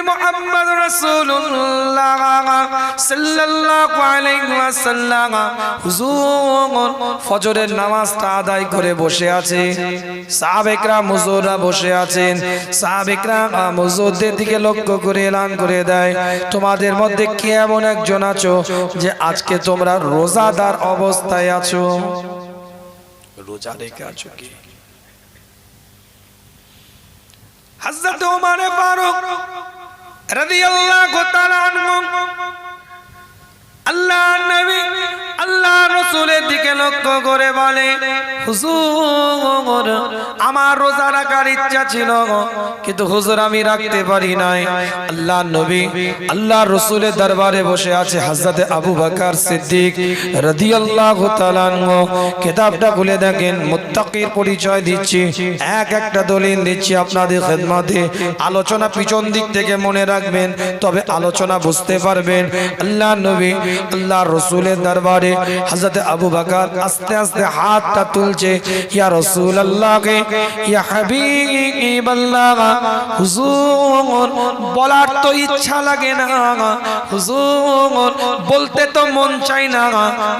নবী মুহাম্মদ রাসূলুল্লাহ সাল্লাল্লাহু হুজুর ফজরের নামাজটা আদায় করে বসে আছে সাহাবেকরা মুজুররা বসে আছেন। মুজুরদের দিকে লক্ষ্য করে এলান করে দেয়। তোমাদের মধ্যে কে এমন একজন আছো যে আজকে তোমরা রোজাদার অবস্থায় আছো? রোজা রেখে আছো কি? হযরত ওমর ফারুক রাদিয়াল্লাহু তাআলা রসুলের দিকে লক্ষ্য করে বলে, হুজুর, আমার রোজা রাখার ইচ্ছা ছিল কিন্তু হুজুর আমি রাখতে পারি নাই। আল্লাহ নবী আল্লাহ রসুলের দরবারে বসে আছে হযরতে আবু বকর সিদ্দিক তাআলা আনহু। কিতাবটা খুলে দেখেন, মুত্তাকির পরিচয় দিচ্ছি, এক একটা দলিল দিচ্ছি আপনাদের খেদমতে। আলোচনা পিছন দিক থেকে মনে রাখবেন, তবে আলোচনা বুঝতে পারবেন। আল্লাহ নবী আল্লাহ রসুলের দরবারে হযরত আবু বকর আস্তে আস্তে হাতটা তুলছে। ইয়া রাসূল ইয়া হাবিব আল্লাহ হুজুর, বলার তো ইচ্ছা লাগে না। হুজুর, বলতে তো মন চাই না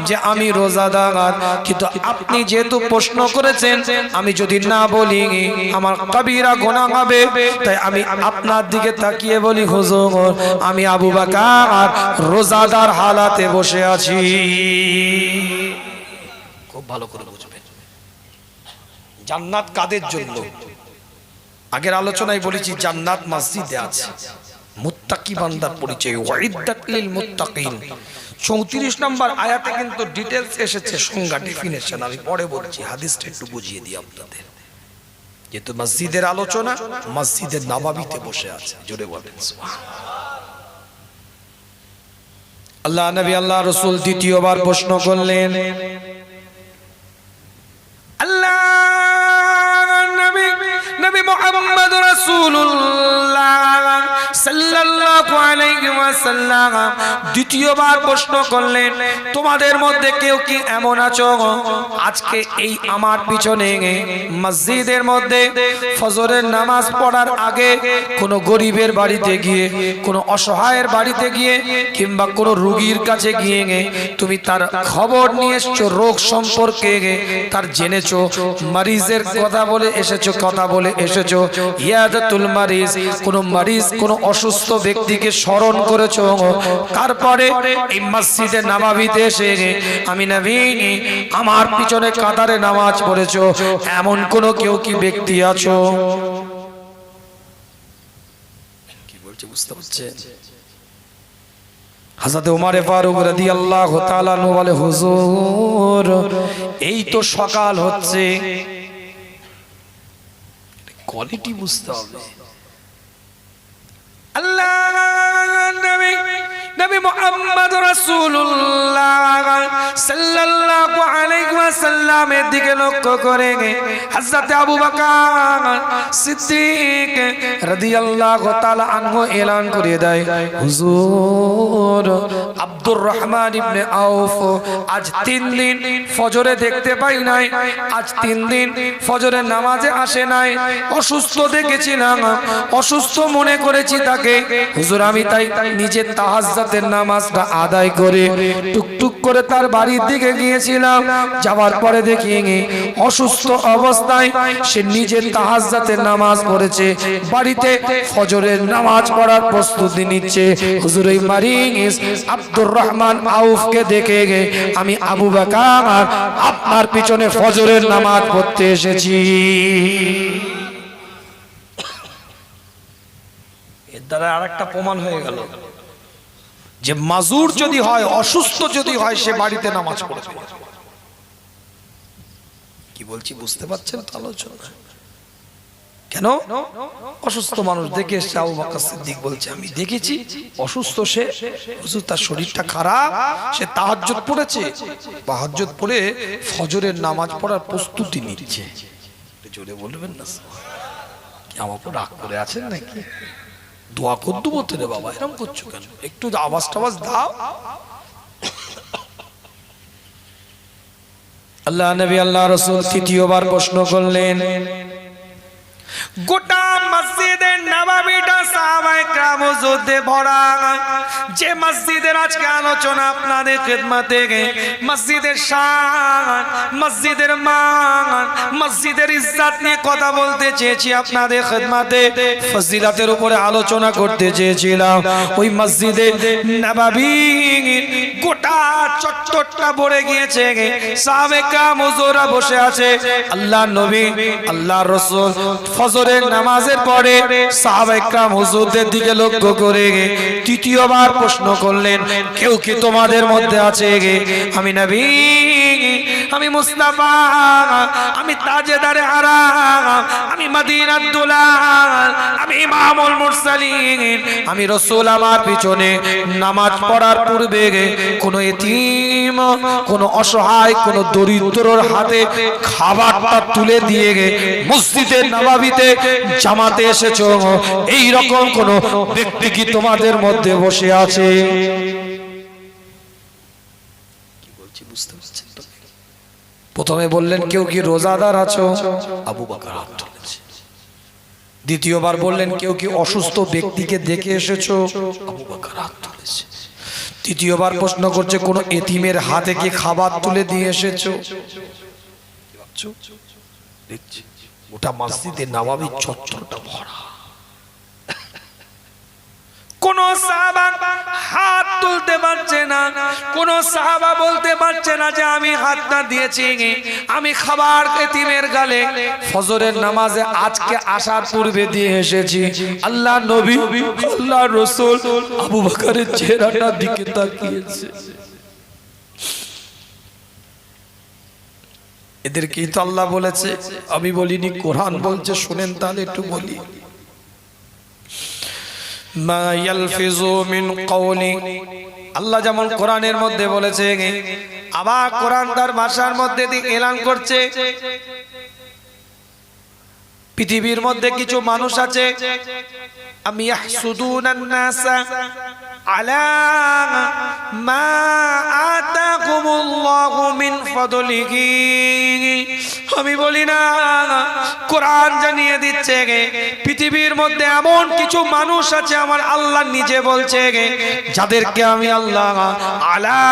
যে আমি রোজাদার, কিন্তু আপনি যেহেতু প্রশ্ন করেছেন, আমি যদি না বলি আমার কবিরা গোনা হবে, তাই আমি আপনার দিকে তাকিয়ে বলি, হুজুর, আমি আবু বকর রোজাদার হালাতে বসে আছি। খুব ভালো করে বুঝবেন জান্নাত কাদের জন্য? আগের আলোচনায় বলেছি, জান্নাত মসজিদে আছে। মুত্তাকি বান্দার পরিচয় ওয়াইদাত লিল মুত্তাকিন। 34 নম্বর আয়াতে কিন্তু ডিটেইলস এসেছে, সংজ্ঞা ডেফিনেশন আমি পরে বলছি, হাদিসটা একটু বুঝিয়ে দিই আপনাদের। যেহেতু মসজিদের আলোচনা মসজিদের নাবাবিতে বসে আছে, জোরে বলেন আল্লাহ নবী আল্লাহ রসুল দ্বিতীয়বার প্রশ্ন করলেন আল্লাহ নবী নবী মোহাম্মদ রাসূলুল্লাহ সাল্লাল্লাহু আলাইহি ওয়াসাল্লাম দ্বিতীয়বার প্রশ্ন করলেন, তোমাদের মধ্যে কেউ কি এমন আছো? আজকে এই আমার পিছনে মসজিদের মধ্যে ফজরের নামাজ পড়ার আগে কোনো গরিবের বাড়িতে গিয়ে, কোনো অসহায়ের বাড়িতে গিয়ে কিংবা কোনো রুগীর কাছে গিয়ে তুমি তার খবর নিয়ে এসছো, রোগ সম্পর্কে তার জেনেছো, মারিজের কথা বলে এসেছ, কথা বলে এসেছ ইয়াদাতুল কোন মারিজ, কোন অসুস্থ ব্যক্তিকে স্মরণ করেছ? তারপরে মসজিদে নামাবিতে এসে আমি নবী আমার পিছনে কাতারে নামাজ পড়েছো। এমন কোন কেউ কি ব্যক্তি আছো? কি তাআলা হুজুর, এই তো সকাল হচ্ছে। কোয়ালিটি বুঝতে হবে। আল্লাহ নবী নবী মুহাম্মদ রাসূলুল্লাহ সাল্লাল্লাহু আলাইহি ওয়াসাল্লামের দিকে লক্ষ্য করে হযরত আবু বকর সিদ্দিক রাদিয়াল্লাহু তাআলা আনহু এলান করে দেয়, হুজুর, আব্দুর রহমান ইবনে আউফ, আজ তিন দিন ফজরে দেখতে পাই নাই, আজ তিন দিন ফজরের নামাজে আসে নাই, অসুস্থ দেখেছিলাম, অসুস্থ মনে করেছি তাকে। হুজুর, আমি তাই নিজের তাহাজ্জুদের নামাজটা আদায় করে টুকটুক করে তার বাড়ির দিকে গিয়েছিলাম। যাওয়ার পরে দেখি অসুস্থ অবস্থায়, সে নিজের তাহাজ্জুদের নামাজ পড়েছে, বাড়িতে ফজরের নামাজ পড়ার প্রস্তুতি নিচ্ছে। হুজুর মারিস আব্দুর রহমান আউফকে দেখে গে, আমি আবু বকর আপনার পিছনে ফজরের নামাজ পড়তে এসেছি। দ্বারা আরেকটা প্রমাণ হয়ে গেল। যে মাজুর যদি হয়, অসুস্থ যদি হয়, সে বাড়িতে নামাজ পড়বে কি বলছি, বুঝতে পারছেন আলোচনা? কেন? অসুস্থ মানুষ দেখে এসছে, আবু সিদ্দিক বলছে, আমি দেখেছি, অসুস্থ সে, হুজুর, তার শরীরটা খারাপ, সে তাহাজ্জুদ পড়েছে। তাহাজ্জুদ পড়ে ফজরের নামাজ পড়ার প্রস্তুতি নিচ্ছে। জোরে বলবেন না? কি আমার উপর রাগ করে আছেন নাকি? দোয়া করতে বলতে রে বাবা এরকম করছ কেন? একটু আওয়াজ টাওয়াজ দাও। আল্লাহ নবী, আল্লাহ রসুল তৃতীয়বার প্রশ্ন করলেন গোটা মসজিদের নবাবিটা সাহাবায়ে کرام যুদ্ধে ভরা যে মসজিদের আজকে আলোচনা আপনাদের খেদমতে মসজিদের শান মসজিদের মান মসজিদের ইজ্জত নিয়ে কথা বলতে চেয়েছি আপনাদের খেদমতে ফজিলাতের উপরে আলোচনা করতে চেয়েছিলাম ওই মসজিদে নবাবী গোটা চট্টরটা ভরে গিয়েছে। সাবেকা মজুরা বসে আছে। আল্লাহ নবী, আল্লাহ রসুল ফজরের নামাজের পরে সাবেকা মজুরদের দিকে লক্ষ্য করে তৃতীয়বার প্রশ্ন করলেন, কেউ কি তোমাদের মধ্যে আছে আমি নবী আমি মুস্তাফা, আমি তাজেদারে আরাম আমি মদিনাত দুলাল, আমি ইমামুল মুরসালিন, আমি রসুল আমার পিছনে নামাজ পড়ার পূর্বে কোন এতিম, কোন অসহায়, কোন দরিদ্রর হাতে খাবারটা তুলে দিয়ে গে মসজিদের নবাবিতে জামাতে এসেছ এই রকম কোন ব্যক্তি কি তোমাদের মধ্যে বসে আছে কি বলছি, বুঝতে পারছেন তো? প্রথমে বললেন, কেউ কি রোজাদার আছো? আবু বাকার হাত তুলেছে। দ্বিতীয়বার বললেন, কেউ কি অসুস্থ ব্যক্তিকে দেখে এসেছ? আবু বাকার হাত তুলেছে। তৃতীয়বার প্রশ্ন করছে, কোন এতিমের হাতে কি খাবার তুলে দিয়ে এসেছ? দেখছি? ওটা মসজিদে নবাবী চত্বরটা ভরা। কোন সাহাবা কোন সাহাবা বলতে পারছে না যে আমি হাতটা দিয়েছি। আমি খাবার এতিমের গালে ফজরের নামাজে আজকে আসার পূর্বে দিয়ে এসেছি। আল্লাহ নবী, আল্লাহ রসুল আবু বকরের চেহারাটার দিকে তাকিয়েছে। এদেরকেই তো আল্লাহ বলেছে। আমি বলিনি, কোরআন বলছে, শুনেন তাহলে একটু বলি। মা ইয়ালফিজু মিন কওলি আল্লাহ যেমন কোরআনের মধ্যে বলেছে, আবার কোরআন তার ভাষার মধ্যে এলান করছে। পৃথিবীর মধ্যে কিছু মানুষ আছে, আমি আমি বলি না, কোরআন জানিয়ে দিচ্ছে গে, পৃথিবীর মধ্যে এমন কিছু মানুষ আছে আমার আল্লাহ নিজে বলছে গে, যাদেরকে আমি আল্লাহ আলা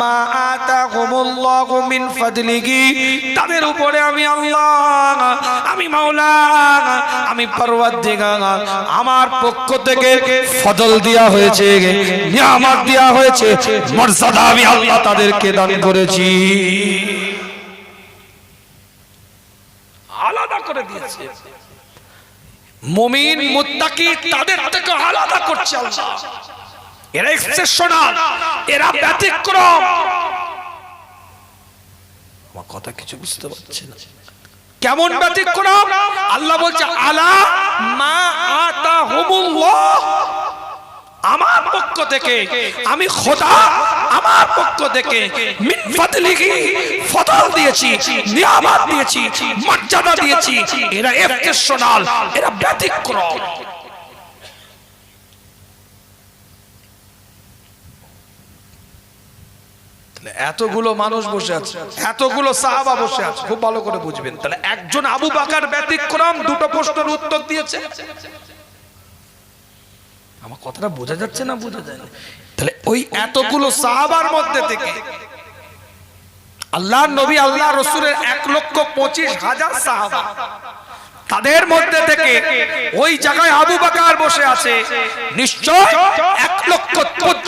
মা আতাকুমুল্লাহু তাদের উপরে আমি আল্লাহ, আমি মাওলা, আমি পরওয়ারদিগার আমার পক্ষ থেকে ফজল দেয়া হয়েছে। নিয়ামত দেয়া হয়েছে। মর্যাদা আমি আল্লাহ তাদেরকে দান করেছি। আলাদা করে দিয়েছে। মুমিন মুত্তাকি তাদের থেকে আলাদা করছে আল্লাহ। এরা এক্সেপশনাল এরা ব্যতিক্রম। আমার কথা কিছু বুঝতে পারছি না। কেমন ব্যতিক্রম? আল্লাহ বলছে আলা মা আতাহুমুল্লাহ। আমার পক্ষ থেকে, আমি খোদা আমার পক্ষ থেকে ফদল দিয়েছি, নিয়ামত দিয়েছি, মর্যাদা দিয়েছি। এরা এক্সেপশনাল এরা ব্যতিক্রম। এতগুলো মানুষ বসে আছে, এতগুলো সাহাবা বসে আছে, খুব ভালো করে বুঝবেন। তাহলে একজন আবু বাকার ব্যতিক্রম, দুটো প্রশ্নের উত্তর দিয়েছে। আমার কথাটা বোঝা যাচ্ছে না বোঝা যায় না? তাহলে ওই এতগুলো সাহাবার মধ্যে থেকে আল্লাহ নবী আল্লাহ রসুলের এক লক্ষ পঁচিশ হাজার সাহাবা তাদের মধ্যে থেকে ওই জায়গায় আবু বাকার বসে আছে নিশ্চয় এক লক্ষ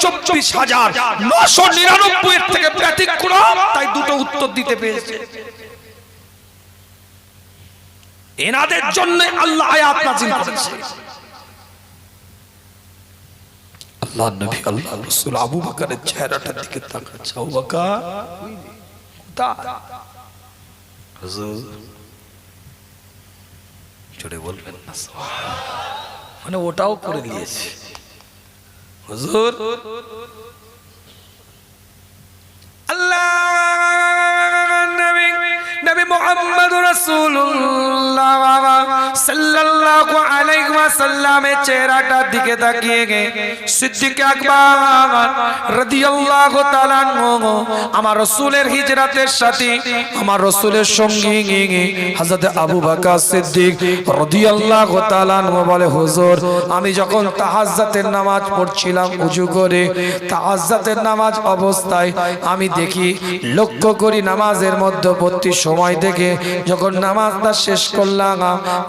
চব্বিশ হাজার নশো নিরানব্বই এর থেকে ব্যতিক্রম তাই দুটো উত্তর দিতে পেরেছে। এনাদের জন্য আল্লাহ আয়াত নাজিল করেছে। আল্লাহ নবী আল্লাহ রসুল আবু বাকারের চেহারাটার দিকে তাকাচ্ছে আবু বাকার জোরে বলবেন না মানে ওটাও করে দিয়েছে। হুজুর মুহাম্মদ সাল্লাল্লাহু আলাইহি ওয়াসাল্লামের দিকে তাকিয়ে গে। সিদ্দিক আকবর রাদিয়াল্লাহু তাআলা আমার রাসূলের হিজরাতের সাথে আমার রাসূলের সঙ্গী হযরত আবু বকর সিদ্দিক রাদিয়াল্লাহু তাআলা বলে, হুজুর, আমি যখন তাহাজ্জুদের নামাজ পড়ছিলাম, উজু করে তাহাজ্জুদের নামাজ অবস্থায় আমি দেখি, লক্ষ্য করি নামাজের মধ্যবর্তী সময় থেকে যখন নামাজটা শেষ করলাম,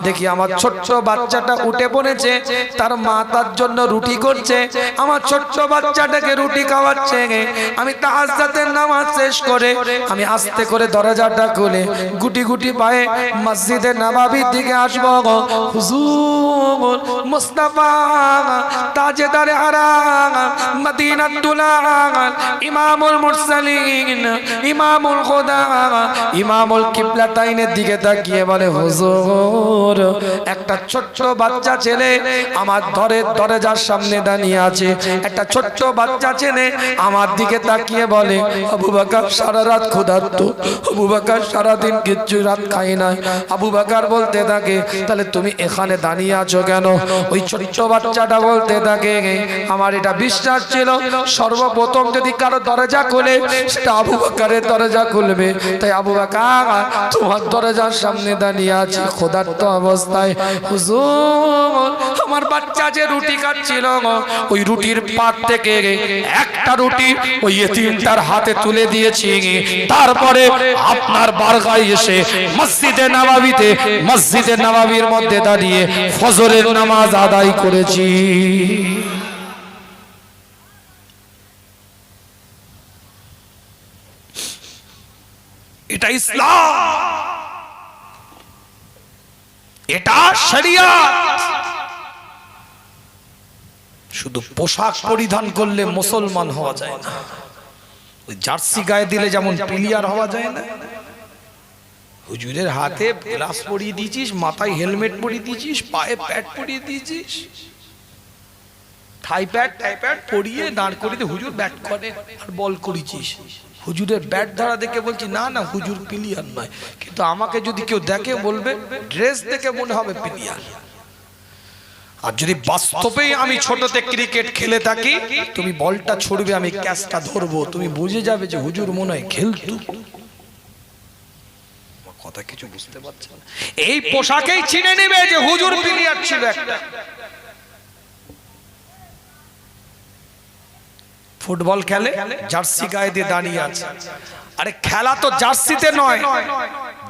দেখি আমার ছোট্ট বাচ্চাটা উঠে পড়েছে, তার মা তার জন্য রুটি করছে, আমার ছোট্ট বাচ্চাটাকে রুটি খাওয়াচ্ছে আমি তাহাজ্জুদের নামাজ শেষ করে, আমি আস্তে করে দরজাটা খুলে গুটি গুটি পায়ে মসজিদে নবাবির দিকে আসব। হুজুর, মুস্তাফা, তাজেদার হারাম মদিনাতুল আল ইমামুল মুরসালিন, ইমামুল খোদা, ইমামুল কিবলাতাইনের দিকে তাকিয়ে বলে, হুজুর, একটা ছোট্ট বাচ্চা ছেলে আমার ধরে দরজার সামনে দাঁড়িয়ে আছে। একটা ছোট্ট বাচ্চা ছেলে আমার দিকে তাকিয়ে বলে, আবু বাকার, সারা রাত ক্ষুধার্ত। আবু বাকার, সারাদিন কিচ্ছু রাত খাই নাই। আবু বাকার বলতে থাকে, তাহলে তুমি এখানে দাঁড়িয়ে আছো কেন? ওই ছোট্ট বাচ্চাটা বলতে থাকে, আমার এটা বিশ্বাস ছিল, সর্বপ্রথম যদি কারও দরজা খুলে, সেটা আবু বাকারের দরজা খুলবে। তাই আবু বাকার তোমার দরজার সামনে দাঁড়িয়ে আছি, ক্ষুধার্ত অবস্থায়। হুজুর, আমার বাচ্চা যে রুটি খাচ্ছিল ওই রুটির পাত থেকে একটা রুটি ওই এতিমটার হাতে তুলে দিয়েছি তারপরে আপনার বারগায় এসে মসজিদে নবাবিতে, মসজিদে নবাবির মধ্যে দাঁড়িয়ে ফজরের নামাজ আদায় করেছি। ইসলাম এটা শরিয়াত শুধু পোশাক পরিধান করলে মুসলমান হওয়া যায় না। ওই জার্সি গায়ে দিলে যেমন প্লেয়ার হওয়া যায় না। হুজুরের হাতে গ্লাস পরিয়ে দিয়েছিস, মাথায় হেলমেট পরিয়ে দিয়েছিস, পায়ে প্যাড পরিয়ে দিয়েছিস। থাই প্যাড, টাই প্যাড পরিয়ে দাঁড় করিয়ে হুজুর ব্যাট করে আর বল করেছিস হুজুরের ব্যাট ধারা দেখে বলছি, না না, হুজুর প্লেয়ার নয়। কিন্তু আমাকে যদি কেউ দেখে বলবে, ড্রেস দেখে মনে হবে প্লেয়ার। আর যদি বাস্তবেই আমি ছোটতে ক্রিকেট খেলে থাকি, তুমি বলটা ছড়বে, আমি ক্যাচটা ধরবো, তুমি বুঝে যাবে যে হুজুর মনে হয় খেলতো। কথা কিছু বুঝতে পারছ না। এই পোশাকেই চিনে নেবে যে হুজুর প্লেয়ার ছিল একটা। ফুটবল খেলে জার্সি গায়ে দিয়ে দাঁড়িয়ে আছে। আরে খেলা তো জার্সিতে নয়,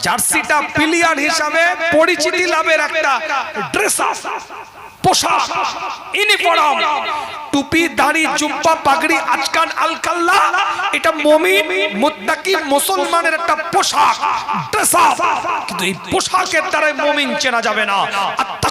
জার্সিটা প্লেয়ার হিসাবে পরিচিতি লাভের একটা ড্রেস পোশাক ইউনিফর্ম টুপি, দাড়ি, জুব্বা, পাগড়ি, আজকাল আলকাল্লা, এটা মুমিন, মুত্তাকি, মুসলমানের একটা পোশাক ড্রেস কিন্তু এই পোশাকের দ্বারাই মুমিন চেনা যাবে না।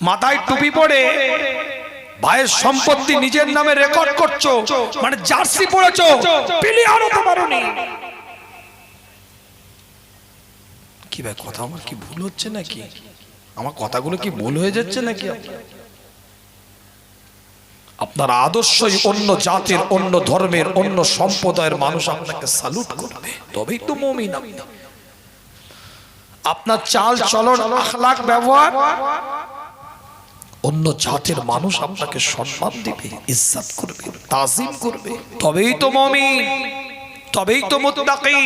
মাথায় টুপি পরে ভাইয়ের সম্পত্তি নিজের নামে রেকর্ড করছ মানে জার্সি পরেছো প্লেয়ার হতে পারোনি কি ভাই কথা আমার কি ভুল হচ্ছে নাকি? আমার কথাগুলো কি ভুল হয়ে যাচ্ছে নাকি আপনার? আপনার আদর্শই অন্য জাতির অন্য ধর্মের অন্য সম্প্রদায়ের মানুষ আপনাকে সালুট করবে। তবেই তো মমিন আপনি। আপনার চাল চলন আখলাক ব্যবহার অন্য জাতের মানুষ আপনাকে সম্মান দিবে, ইজ্জত করবে, তাজিম করবে। তবেই তো মমিন, তবেই তো মুত্তাকি।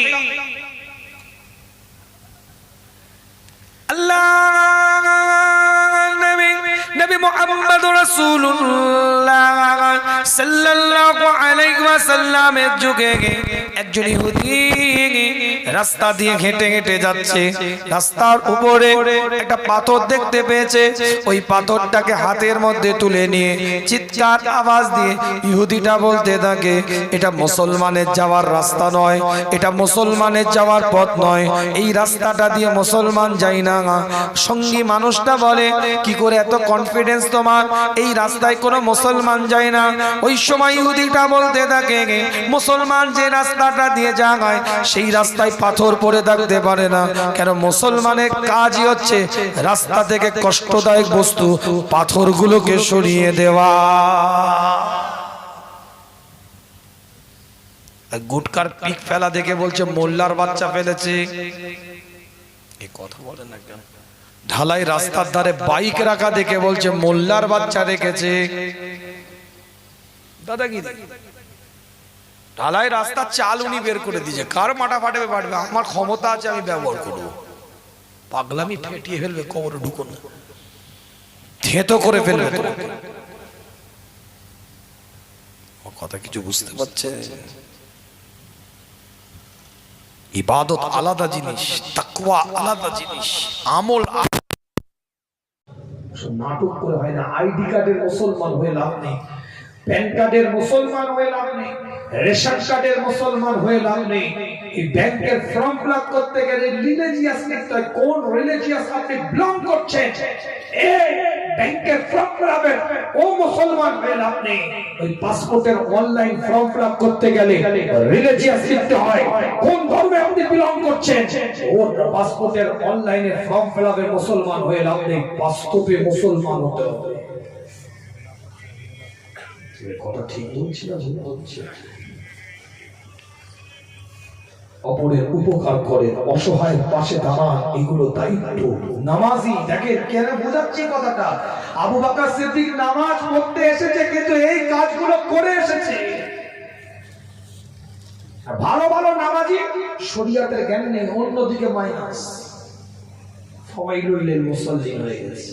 একজন ইহুদি রাস্তা দিয়ে হেঁটে হেঁটে যাচ্ছে। রাস্তার উপরে একটা পাথর দেখতে পেয়েছে। ওই পাথরটাকে হাতের মধ্যে তুলে নিয়ে চিৎকার আওয়াজ দিয়ে ইহুদিটা বলতে থাকে, এটা মুসলমানের যাওয়ার রাস্তা নয়। এটা মুসলমানের যাওয়ার পথ নয়। এই রাস্তাটা দিয়ে মুসলমান যাই না। সঙ্গী মানুষটা বলে, কি করে এত কনফিডেন্স তোমার? এই রাস্তায় কোনো মুসলমান যায় না। ওই সময় ইহুদিটা বলতে থাকে, মুসলমান যে রাস্তাটা দিয়ে যায় সেই রাস্তায় পাথর পড়ে থাকতে পারে না। কেন মুসলমানের কাজই হচ্ছে রাস্তা থেকে কষ্টদায়ক বস্তু পাথরগুলোকে সরিয়ে দেওয়া। গুটকার পিক ফেলা দেখে বলছে, মোল্লার বাচ্চা ফেলেছে। এ কথা বলে না কেন? ঢালাই রাস্তার ধারে বাইক রাখা দেখে বলছে, মোল্লার বাচ্চা রেখেছে। দাদাগিরি ঢালাই রাস্তার চাল উনি বের করে দিয়েছে। কার মাটা ফাটবে ফাটবে? আমার ক্ষমতা আছে, আমি ব্যবহার করব। পাগলামি ফেটিয়ে ফেলবে, কবরে ঢুকুন থেতো করে ফেলবে। কথা কিছু বুঝতে পারছে? ইবাদত আলাদা জিনিস, তাকওয়া আলাদা জিনিস, আমল। নাটক করে হয় না, আইডি কার্ডের মুসলমান হয়ে লাভ নেই, প্যান কার্ডের মুসলমান হয়ে লাভ নেই। রেশন কার্ডের মুসলমান হয়ে লাভ নেই। এই ব্যাংকের ফর্ম ফিল করতে গেলে রিলিজিয়াস লিখতে কোন রিলিজিয়াস আপনি বিলং করছেন? এই ব্যাংকের ফর্ম ফিল ও মুসলমান হয়ে লাভ নেই। ওই পাসপোর্টের অনলাইন ফর্ম ফিল করতে গেলে রিলিজিয়াস লিখতে হয়। কোন ধর্মে আপনি বিলং করছেন? ও পাসপোর্টের অনলাইনে ফর্ম ফিল মুসলমান হয়ে লাভ নেই। বাস্তবে মুসলমান হতে হবে। কথা ঠিক বলছি না, ভুল বলছি? অপরের উপকার করে অসহায়ের পাশে দাঁড়ান এগুলো দায়িত্ব। নামাজি দেখে কেন বোঝাচ্ছি কথাটা? আবু বাকর সিদ্দিক নামাজ পড়তে এসেছে, কিন্তু এই কাজগুলো করে এসেছে। ভালো ভালো নামাজি, শরিয়াতের জ্ঞান নেই, অন্যদিকে মাইনাস। সবাই লইলেন মুসল্লি হয়ে গেছে।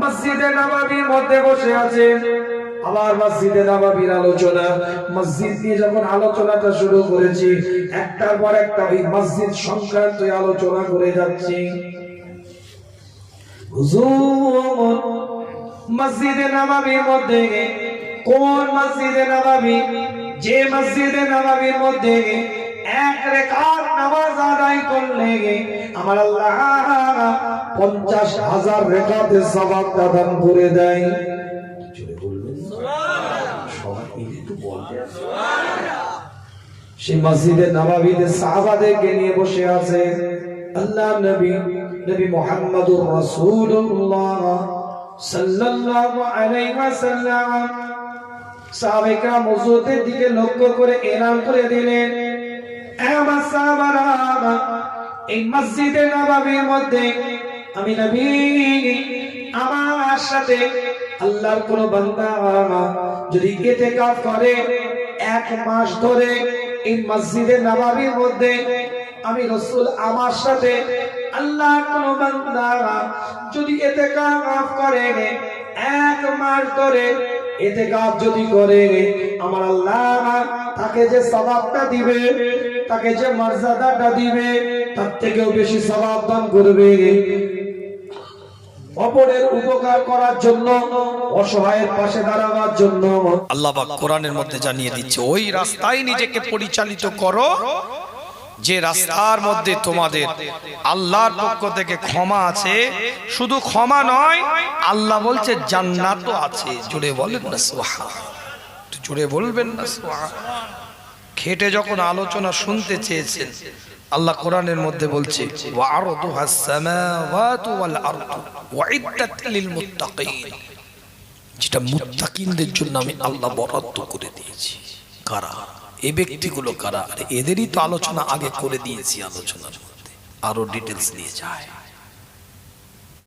মসজিদে নববীর মধ্যে বসে আছেন। আবার মসজিদে নববীর আলোচনা। মসজিদ নিয়ে যখন আলোচনাটা শুরু করেছি, একটার পর একটা ওই মসজিদ সংক্রান্ত আলোচনা করে যাচ্ছি। মসজিদে নববীর মধ্যে কোন মসজিদে নববী? যে মসজিদে নববীর মধ্যে এক রেখাত নামাজ আদায় করলে আমার আল্লাহ পঞ্চাশ হাজার রেখাতে সবাব দান করে দেয়। একটু মসজিদে নবাবিতে সাহাবাদেরকে নিয়ে বসে আছে। আল্লাহ নবী নবী মুহাম্মদুর রাসূলুল্লাহ সাল্লাল্লাহু আলাইহি ওয়াসাল্লাম দিকে লক্ষ্য করে এলান করে দিলেন। এই মসজিদে নবাবির মধ্যে আমি নবী, আমার সাথে আল্লাহর কোন বান্দা যদি ইতিকাফ করে, এক মাস ধরে এই মসজিদে নবাবির মধ্যে আমি রসুল, আমার সাথে আল্লাহ কোন বান্দা যদি ইতিকাফ করে, এক মাস ধরে ইতিকাফ যদি করে, আমার আল্লাহ তাকে যে সওয়াবটা দিবে। তাকে যে মর্যাদাটা দিবে, তার থেকেও বেশি সওয়াব দান করবে। ওই নিজেকে পরিচালিত করো, যে রাস্তার মধ্যে তোমাদের আল্লাহর পক্ষ থেকে ক্ষমা আছে। শুধু ক্ষমা নয়, আল্লাহ বলছে, জান্নাতও আছে। জুড়ে বলেন না একটু জুড়ে বলবেন না সুবহান খেটে যখন আলোচনা শুনতে চেয়েছেন, আল্লাহ কোরআনের মধ্যে বলছে যেটা মুত্তাকিনদের জন্য আমি আল্লাহ বরাদ্দ করে দিয়েছি। কারা? এই ব্যক্তিগুলো কারা? আর এদেরই তো আলোচনা আগে করে দিয়েছি আলোচনার মধ্যে। আরও ডিটেলস নিয়ে যায়।